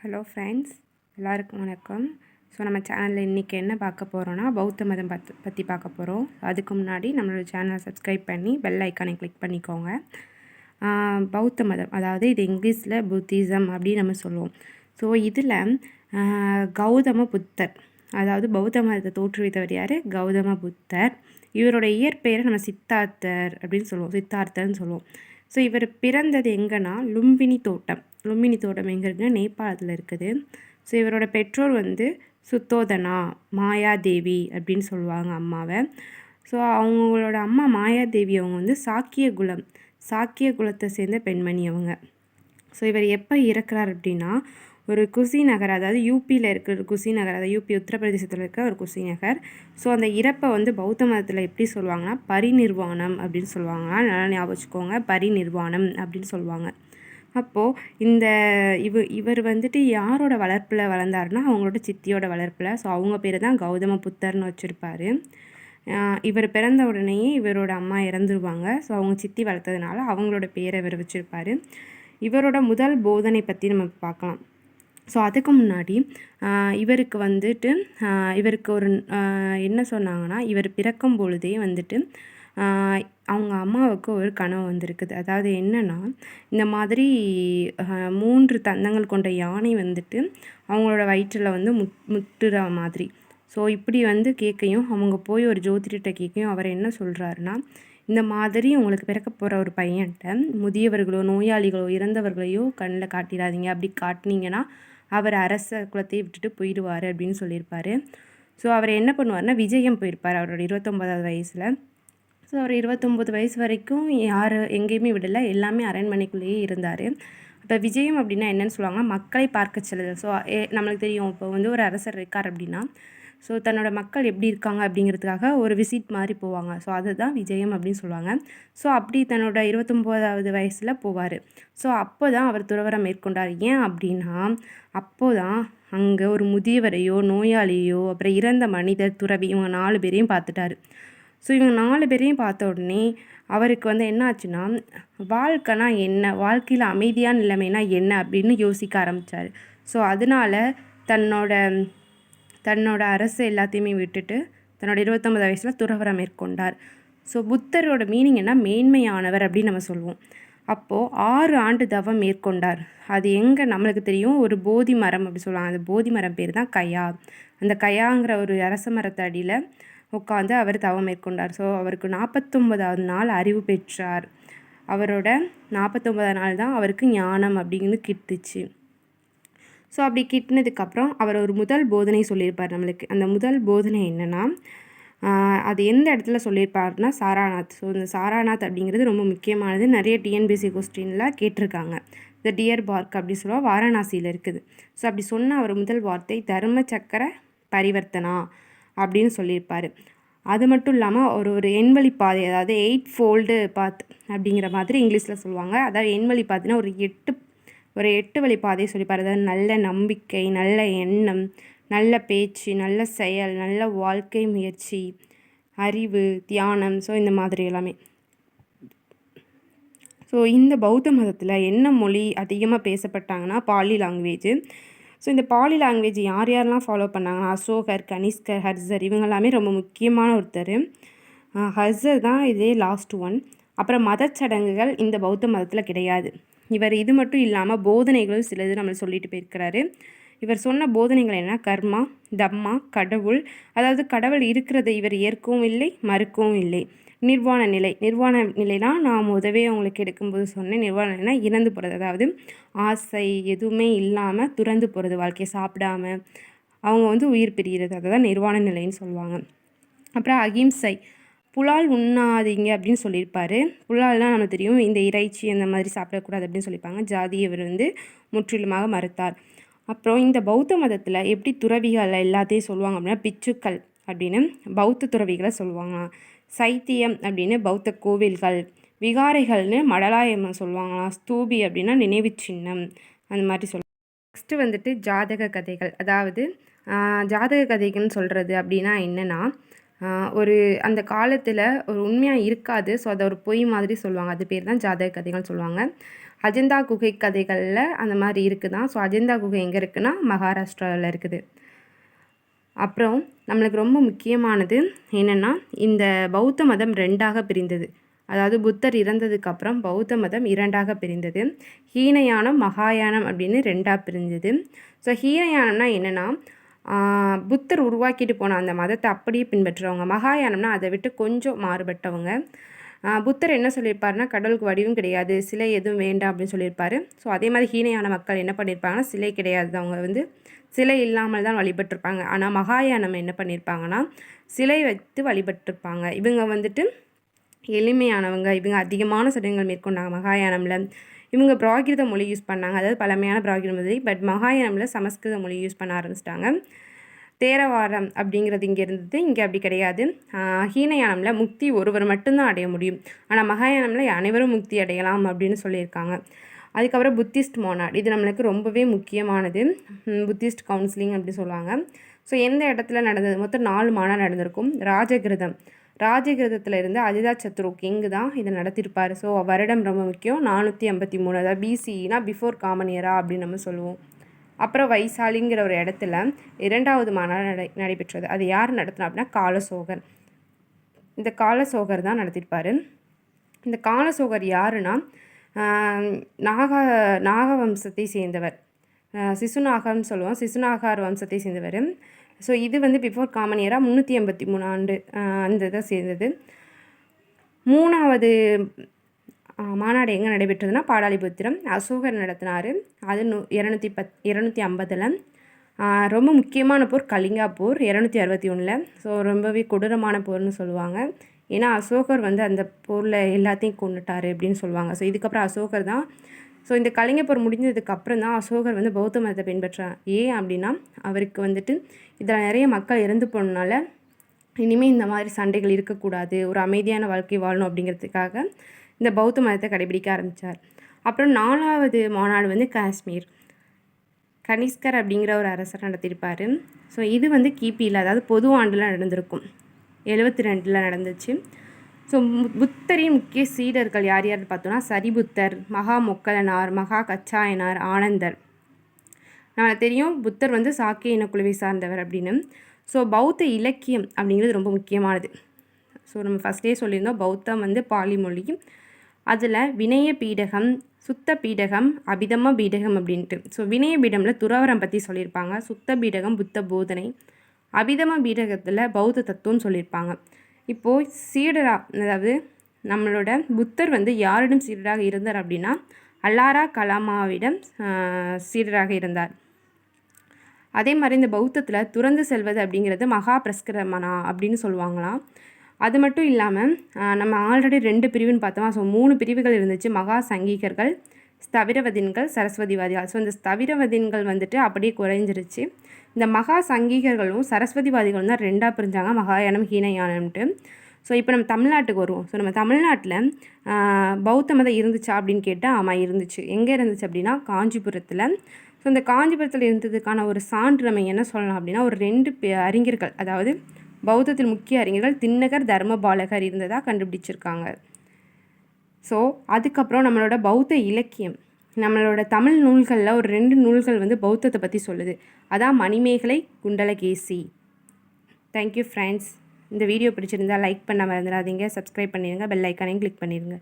Hello friends எல்லாருக்கும் வணக்கம். So நம்ம சேனலில் இன்றைக்கி என்ன பார்க்க போகிறோன்னா பௌத்த மதம் பத் பற்றி பார்க்க போகிறோம் அதுக்கு முன்னாடி நம்மளோட சேனலை சப்ஸ்கிரைப் பண்ணி பெல் ஐக்கானை கிளிக் பண்ணிக்கோங்க. பௌத்த மதம் அதாவது இது இங்கிலீஷில் புத்திசம் அப்படின்னு நம்ம சொல்லுவோம். ஸோ இதில் கௌதம புத்தர் அதாவது பௌத்த மதத்தை தோற்றுவித்தவர் யார்? கௌதம புத்தர். இவரோட இயற்பெயரை நம்ம சித்தார்த்தர் அப்படின்னு சொல்லுவோம் சித்தார்த்தர்னு சொல்லுவோம். ஸோ இவர் பிறந்தது எங்கன்னா லும்பினி தோட்டம். லும்பினி தோட்டம் எங்கே இருக்குன்னா நேபாளத்தில் இருக்குது. ஸோ இவரோட பெற்றோர் வந்து சுத்தோதனா மாயாதேவி அப்படின்னு சொல்லுவாங்க அம்மாவை. ஸோ அவங்களோட அம்மா மாயாதேவி அவங்க வந்து சாக்கிய குலம் சாக்கிய குலத்தை சேர்ந்த பெண்மணி அவங்க. ஸோ இவர் எப்போ இறக்குறார் அப்படின்னா ஒரு குசி நகர் அதாவது யூபியில் இருக்கிற குசி நகர் அதாவது யூபி உத்தரப்பிரதேசத்தில் இருக்க ஒரு குசி நகர். ஸோ அந்த இறப்பை வந்து பௌத்த மதத்தில் எப்படி சொல்லுவாங்கன்னா பரிநிர்வாணம் அப்படின்னு சொல்லுவாங்க. நல்லா ஞாபகம் வச்சுக்கோங்க பரிநிர்வாணம் அப்படின்னு சொல்லுவாங்க. அப்போது இந்த இவ இவர் வந்துட்டு யாரோட வளர்ப்பில் வளர்ந்தாருன்னா அவங்களோட சித்தியோட வளர்ப்பில். ஸோ அவங்க பேர் தான் கௌதம புத்தர்னு வச்சுருப்பாரு இவர் பிறந்த உடனேயே இவரோட அம்மா இறந்துருவாங்க. ஸோ அவங்க சித்தி வளர்த்ததுனால அவங்களோட பேரை இவர் வச்சுருப்பாரு. இவரோட முதல் போதனை பற்றி நம்ம பார்க்கலாம் ஸோ அதுக்கு முன்னாடி இவருக்கு வந்துட்டு இவருக்கு ஒரு என்ன சொன்னாங்கன்னா இவர் பிறக்கும் பொழுதே வந்துட்டு அவங்க அம்மாவுக்கு ஒரு கனவு வந்திருக்குது. அதாவது என்னென்னா இந்த மாதிரி மூன்று தந்தங்கள் கொண்ட யானை வந்துட்டு அவங்களோட வயிற்றில் வந்து முட் முட்டுற மாதிரி. ஸோ இப்படி வந்து கேட்கையும் அவங்க போய் ஒரு ஜோதிடர்கிட்ட கேட்கையும் அவர் என்ன சொல்கிறாருன்னா இந்த மாதிரி உங்களுக்கு பிறக்க போகிற ஒரு பையன்கிட்ட முதியவர்களோ நோயாளிகளோ இறந்தவர்களையோ கண்ணில் காட்டிடாதீங்க. அப்படி காட்டினீங்கன்னா அவர் அரச குலத்தை விட்டுட்டு போயிடுவார் அப்படின்னு சொல்லியிருப்பார். ஸோ அவர் என்ன பண்ணுவார்னா விஜயம் போயிருப்பார் அவரோட இருபத்தொம்பதாவது வயசில். ஸோ அவர் இருபத்தொம்போது வயசு வரைக்கும் யார் எங்கேயுமே விடலை. எல்லாமே அரண்மனைக்குள்ளேயே இருந்தார். இப்போ விஜயம் அப்படின்னா என்னென்னு சொல்லுவாங்க மக்களை பார்க்க செல்லுதல். ஸோ நம்மளுக்கு தெரியும் இப்போ வந்து ஒரு அரசர் இருக்கார் அப்படின்னா ஸோ தன்னோட மக்கள் எப்படி இருக்காங்க அப்படிங்கிறதுக்காக ஒரு விசிட் மாதிரி போவாங்க. ஸோ அதுதான் விஜயம் அப்படின்னு சொல்லுவாங்க. ஸோ அப்படி தன்னோட இருபத்தொம்போதாவது வயசில் போவார். ஸோ அப்போ தான் அவர் துறவரம் மேற்கொண்டார். ஏன் அப்படின்னா அப்போ தான் அங்கே ஒரு முதியவரையோ நோயாளியோ அப்புறம் இறந்த மனிதர் துறவி இவங்க நாலு பேரையும் பார்த்துட்டாரு. ஸோ இவங்க நாலு பேரையும் பார்த்த உடனே அவருக்கு வந்து என்ன ஆச்சுன்னா வாழ்க்கைனா என்ன? வாழ்க்கையில் அமைதியான நிலைமைனா என்ன? அப்படின்னு யோசிக்க ஆரம்பித்தார் ஸோ அதனால தன்னோட தன்னோட அரசு எல்லாத்தையுமே விட்டுட்டு தன்னோட இருபத்தொம்பது வயசில் துறவரம் மேற்கொண்டார். ஸோ புத்தரோட மீனிங் என்ன? மேன்மையானவர் அப்படின்னு நம்ம சொல்லுவோம் அப்போது ஆறு ஆண்டு தவம் மேற்கொண்டார். அது எங்கே நம்மளுக்கு தெரியும்? ஒரு போதி மரம் அப்படி சொல்லுவாங்க. அந்த போதி மரம் பேர் தான் கயா. அந்த கயாங்கிற ஒரு அரச மரத்தடியில் உட்காந்து அவர் தவம் மேற்கொண்டார். ஸோ அவருக்கு நாற்பத்தொம்பதாவது நாள் அறிவு பெற்றார். அவரோட நாற்பத்தொம்பதாவது நாள் தான் அவருக்கு ஞானம் அப்படிங்கிறது கிட்டுச்சு. ஸோ அப்படி கிட்டினதுக்கப்புறம் அவர் ஒரு முதல் போதனை சொல்லியிருப்பார் நம்மளுக்கு. அந்த முதல் போதனை என்னென்னா அது எந்த இடத்துல சொல்லியிருப்பாருன்னா சாராநாத். ஸோ இந்த சாராநாத் அப்படிங்கிறது ரொம்ப முக்கியமானது. நிறைய டிஎன்பிசி கொஸ்டினில் கேட்டிருக்காங்க. இந்த டியர் பார்க் அப்படி சொல்லுவா வாரணாசியில் இருக்குது. ஸோ அப்படி சொன்ன அவர் முதல் வார்த்தை தர்ம சக்கர பரிவர்த்தனா. அப்படின்னு சொல்லியிருப்பார். அது மட்டும் இல்லாமல் ஒரு ஒரு எண்வழி பாதை அதாவது எயிட் ஃபோல்டு பாத் அப்படிங்கிற மாதிரி இங்கிலீஷில் சொல்லுவாங்க. அதாவது எண்வழி பாத்துனா ஒரு எட்டு ஒரு எட்டு வழி பாதையை சொல்லிப்பார் அதாவது நல்ல நம்பிக்கை நல்ல எண்ணம் நல்ல பேச்சு நல்ல செயல் நல்ல வாழ்க்கை முயற்சி அறிவு தியானம் ஸோ இந்த மாதிரி எல்லாமே. ஸோ இந்த பௌத்த மதத்தில் என்ன மொழி அதிகமாக பேசப்பட்டாங்கன்னா பாலி லாங்குவேஜ் ஸோ இந்த பாலி லாங்குவேஜ் யார் யாரெல்லாம் ஃபாலோ பண்ணாங்கன்னா அசோகர் கனிஷ்கர் ஹர்சர் இவங்க எல்லாமே ரொம்ப முக்கியமான ஒருத்தர். ஹர்சர் தான் இதே லாஸ்ட் ஒன் அப்புறம் மதச்சடங்குகள் இந்த பௌத்த மதத்தில் கிடையாது. இவர் இது மட்டும் இல்லாமல் போதனைகளும் சிலது நம்மளை சொல்லிட்டு போயிருக்கிறாரு. இவர் சொன்ன போதனைகள் என்ன? கர்மா தம்மா கடவுள். அதாவது கடவுள் இருக்கிறதை இவர் ஏற்கவும் இல்லை மறுக்கவும் இல்லை. நிர்வாண நிலை. நிர்வாண நிலைனா நான் முதவே உங்களுக்கு எடுக்கும்போது சொன்னேன் நிர்வாண நிலைனா இறந்து போகிறது அதாவது ஆசை எதுவுமே இல்லாமல் துறந்து போகிறது வாழ்க்கையை சாப்பிடாம அவங்க வந்து உயிர் பிரிகிறது அதை தான் நிர்வாண நிலைன்னு சொல்லுவாங்க. அப்புறம் அகிம்சை. புலால் உண்ணாதீங்க அப்படின்னு சொல்லியிருப்பாரு. புலால்னால் நமக்கு தெரியும் இந்த இறைச்சி அந்த மாதிரி சாப்பிடக்கூடாது அப்படின்னு சொல்லியிருப்பாங்க. ஜாதி இவர் வந்து முற்றிலுமாக மறுத்தார். அப்புறம் இந்த பௌத்த மதத்தில் எப்படி துறவிகள் எல்லாத்தையும் சொல்லுவாங்க அப்படின்னா பிச்சுக்கள் அப்படின்னு பௌத்த துறவிகளை சொல்லுவாங்க சைத்தியம் அப்படின்னு பௌத்த கோவில்கள் விகாரைகள்னு மடலாயம்மன் சொல்லுவாங்களாம் ஸ்தூபி அப்படின்னா நினைவு சின்னம். அந்த மாதிரி சொல்லுவாங்க நெக்ஸ்ட்டு வந்துட்டு ஜாதக கதைகள். அதாவது ஜாதக கதைகள்னு சொல்கிறது அப்படின்னா என்னென்னா ஒரு அந்த காலத்தில் ஒரு உண்மையாக இருக்காது. ஸோ அதை ஒரு பொய் மாதிரி சொல்லுவாங்க. அது பேர் தான் ஜாதக கதைகள்னு சொல்லுவாங்க. அஜந்தா குகை கதைகளில் அந்த மாதிரி இருக்குது தான் ஸோ அஜந்தா குகை எங்கே இருக்குன்னா மகாராஷ்டிராவில் இருக்குது. அப்புறம் நம்மளுக்கு ரொம்ப முக்கியமானது என்னென்னா இந்த பௌத்த மதம் ரெண்டாக பிரிந்தது. அதாவது புத்தர் இறந்ததுக்கப்புறம் பௌத்த மதம் இரண்டாக பிரிந்தது. ஹீனயானம் மகாயானம் அப்படின்னு ரெண்டாக பிரிஞ்சது ஸோ ஹீனயானம்னா என்னென்னா புத்தர் உருவாக்கிட்டு போன அந்த மதத்தை அப்படியே பின்பற்றுறவங்க. மகாயானம்னா அதை விட்டு கொஞ்சம் மாறுபட்டவங்க. புத்தர் என்ன சொல்லியிருப்பாருன்னா கடவுளுக்கு வடிவும் கிடையாது சிலை எதுவும் வேண்டாம் அப்படின்னு சொல்லியிருப்பாரு. ஸோ அதே மாதிரி ஹீனையான மக்கள் என்ன பண்ணியிருப்பாங்கன்னா சிலை கிடையாது அவங்க வந்து சிலை இல்லாமல் தான் வழிபட்டிருப்பாங்க. ஆனால் மகாயானம் என்ன பண்ணியிருப்பாங்கன்னா சிலை வைத்து வழிபட்டிருப்பாங்க. இவங்க வந்துட்டு எளிமையானவங்க. இவங்க அதிகமான சடங்குகள் மேற்கொண்டாங்க மகாயானமில். இவங்க பிராகிருத மொழி யூஸ் பண்ணாங்க. அதாவது பழமையான பிராகிருத மொழி. பட் மகாயானமில் சமஸ்கிருத மொழி யூஸ் பண்ண ஆரம்பிச்சிட்டாங்க. தேரவாரம் அப்படிங்கிறது இங்கே இருந்தது. இங்கே அப்படி கிடையாது. ஹீனயானமில் முக்தி ஒருவர் மட்டும்தான் அடைய முடியும். ஆனால் மகாயானமில் அனைவரும் முக்தி அடையலாம் அப்படின்னு சொல்லியிருக்காங்க. அதுக்கப்புறம் புத்திஸ்ட் மோனாட். இது நம்மளுக்கு ரொம்பவே முக்கியமானது. புத்திஸ்ட் கவுன்சிலிங் அப்படி சொல்லுவாங்க. ஸோ எந்த இடத்துல நடந்தது? மொத்தம் நாலு மாநாடு நடந்திருக்கும். ராஜகிருதம். ராஜகிருதத்தில் இருந்து அதிதா சத்ரு கிங் தான் இதை நடத்தியிருப்பார் ஸோ வருடம் ரொம்ப முக்கியம். நானூற்றி ஐம்பத்தி மூணு. அதாவது பிசினா பிஃபோர் காமன் இயரா அப்படின்னு நம்ம சொல்லுவோம். அப்புறம் வைசாலிங்கிற ஒரு இடத்துல இரண்டாவது மாநாடு நடை நடைபெற்றது. அது யார் நடத்தினா அப்படின்னா காலசோகர். இந்த காலசோகர் தான் நடத்தியிருப்பார் இந்த காலசோகர் யாருன்னா நாக நாக வம்சத்தை சேர்ந்தவர். சிசுநாகம்னு சொல்லுவோம். சிசுநாகார் வம்சத்தை சேர்ந்தவர். ஸோ இது வந்து பிஃபோர் காமன் இயராக முந்நூற்றி எண்பத்தி மூணு ஆண்டு அந்த இதை சேர்ந்தது. மூணாவது மாநாடு எங்கே நடைபெற்றதுன்னா பாடாலிபுத்திரம் அசோகர் நடத்தினார். அது நூ இரநூத்தி பத் இரநூத்தி ஐம்பதில். ரொம்ப முக்கியமான போர் கலிங்கா போர் இரநூத்தி அறுபத்தி ஒன்றில் ஸோ ரொம்பவே கொடூரமான போர்னு சொல்லுவாங்க. ஏன்னா அசோகர் வந்து அந்த போரில் எல்லாத்தையும் கொண்டுட்டார் அப்படின்னு சொல்லுவாங்க. ஸோ இதுக்கப்புறம் அசோகர் தான் ஸோ இந்த கலிங்க போர் முடிஞ்சதுக்கு அப்புறம் தான் அசோகர் வந்து பௌத்த மதத்தை பின்பற்றார் ஏன் அப்படின்னா அவருக்கு வந்துட்டு இதில் நிறைய மக்கள் இறந்து போனனால இனிமேல் இந்த மாதிரி சண்டைகள் இருக்கக்கூடாது. ஒரு அமைதியான வாழ்க்கை வாழணும் அப்படிங்கிறதுக்காக இந்த பௌத்த மதத்தை கடைபிடிக்க ஆரம்பித்தார் அப்புறம் நாலாவது மாநாடு வந்து காஷ்மீர். கனிஷ்கர் அப்படிங்கிற ஒரு அரசர் நடத்தியிருப்பார். ஸோ இது வந்து கிபியில் அதாவது பொது ஆண்டில் நடந்திருக்கும். எழுபத்தி ரெண்டில் நடந்துச்சு ஸோ புத்தரின் முக்கிய சீடர்கள் யார் யார் பார்த்தோன்னா சரிபுத்தர் மகா மொக்கலனார் மகா கச்சாயனார் ஆனந்தர். நம்மளுக்கு தெரியும் புத்தர் வந்து சாக்கிய இனக்குழுவை சார்ந்தவர் அப்படின்னு. ஸோ பௌத்த இலக்கியம் அப்படிங்கிறது ரொம்ப முக்கியமானது. ஸோ நம்ம ஃபஸ்ட்டே சொல்லியிருந்தோம் பௌத்தம் வந்து பாலி மொழி. அதில் வினய பீடகம் சுத்த பீடகம் அபிதம பீடகம் அப்படின்ட்டு. ஸோ வினய பீடமில் துறவரம் பற்றி சொல்லியிருப்பாங்க. சுத்த பீடகம் புத்த போதனை. அபிதம பீடகத்தில் பௌத்த தத்துவம் சொல்லியிருப்பாங்க. இப்போது சீடரா அதாவது நம்மளோட புத்தர் வந்து யாரிடம் சீடராக இருந்தார் அப்படின்னா அல்லாரா கலாமாவிடம் சீடராக இருந்தார். அதே மாதிரி இந்த பௌத்தத்தில் துறந்து செல்வது அப்படிங்கிறது மகா பிரஸ்கிரமனா அப்படின்னு சொல்லுவாங்களாம். அது மட்டும் இல்லாமல் நம்ம ஆல்ரெடி ரெண்டு பிரிவுன்னு பார்த்தோமா ஸோ மூணு பிரிவுகள் இருந்துச்சு மகா சங்கீகர்கள் ஸ்தவிரவதின்கள் சரஸ்வதிவாதிகள் ஸோ இந்த ஸ்தவிரவதின்கள் வந்துட்டு அப்படியே குறைஞ்சிருச்சு. இந்த மகா சங்கீகர்களும் சரஸ்வதிவாதிகளும் தான் ரெண்டாக பிரிஞ்சாங்க. மகாயானம் ஹீனயானம்ட்டு ஸோ இப்போ நம்ம தமிழ்நாட்டுக்கு வருவோம். ஸோ நம்ம தமிழ்நாட்டில் பௌத்த மதம் இருந்துச்சா அப்படின்னு கேட்டால் ஆமாம் இருந்துச்சு. எங்கே இருந்துச்சு அப்படின்னா காஞ்சிபுரத்தில். ஸோ இந்த காஞ்சிபுரத்தில் இருந்ததுக்கான ஒரு சான்று நம்ம என்ன சொல்லலாம் அப்படின்னா ஒரு ரெண்டு அறிஞர்கள் அதாவது பௌத்தத்தில் முக்கிய அறிஞர்கள் தின்னகர் தர்மபாலகர் இருந்ததாக கண்டுபிடிச்சிருக்காங்க. ஸோ அதுக்கப்புறம் நம்மளோட பௌத்த இலக்கியம். நம்மளோட தமிழ் நூல்களில் ஒரு ரெண்டு நூல்கள் வந்து பௌத்தத்தை பற்றி சொல்லுது. அதான் Manimekalai Kundalakesi. Thank you friends இந்த வீடியோ பிடிச்சிருந்தால் லைக் பண்ண மறந்துடாதீங்க. சப்ஸ்கிரைப் பண்ணிடுங்க பெல் ஐக்கானையும் கிளிக் பண்ணிடுங்க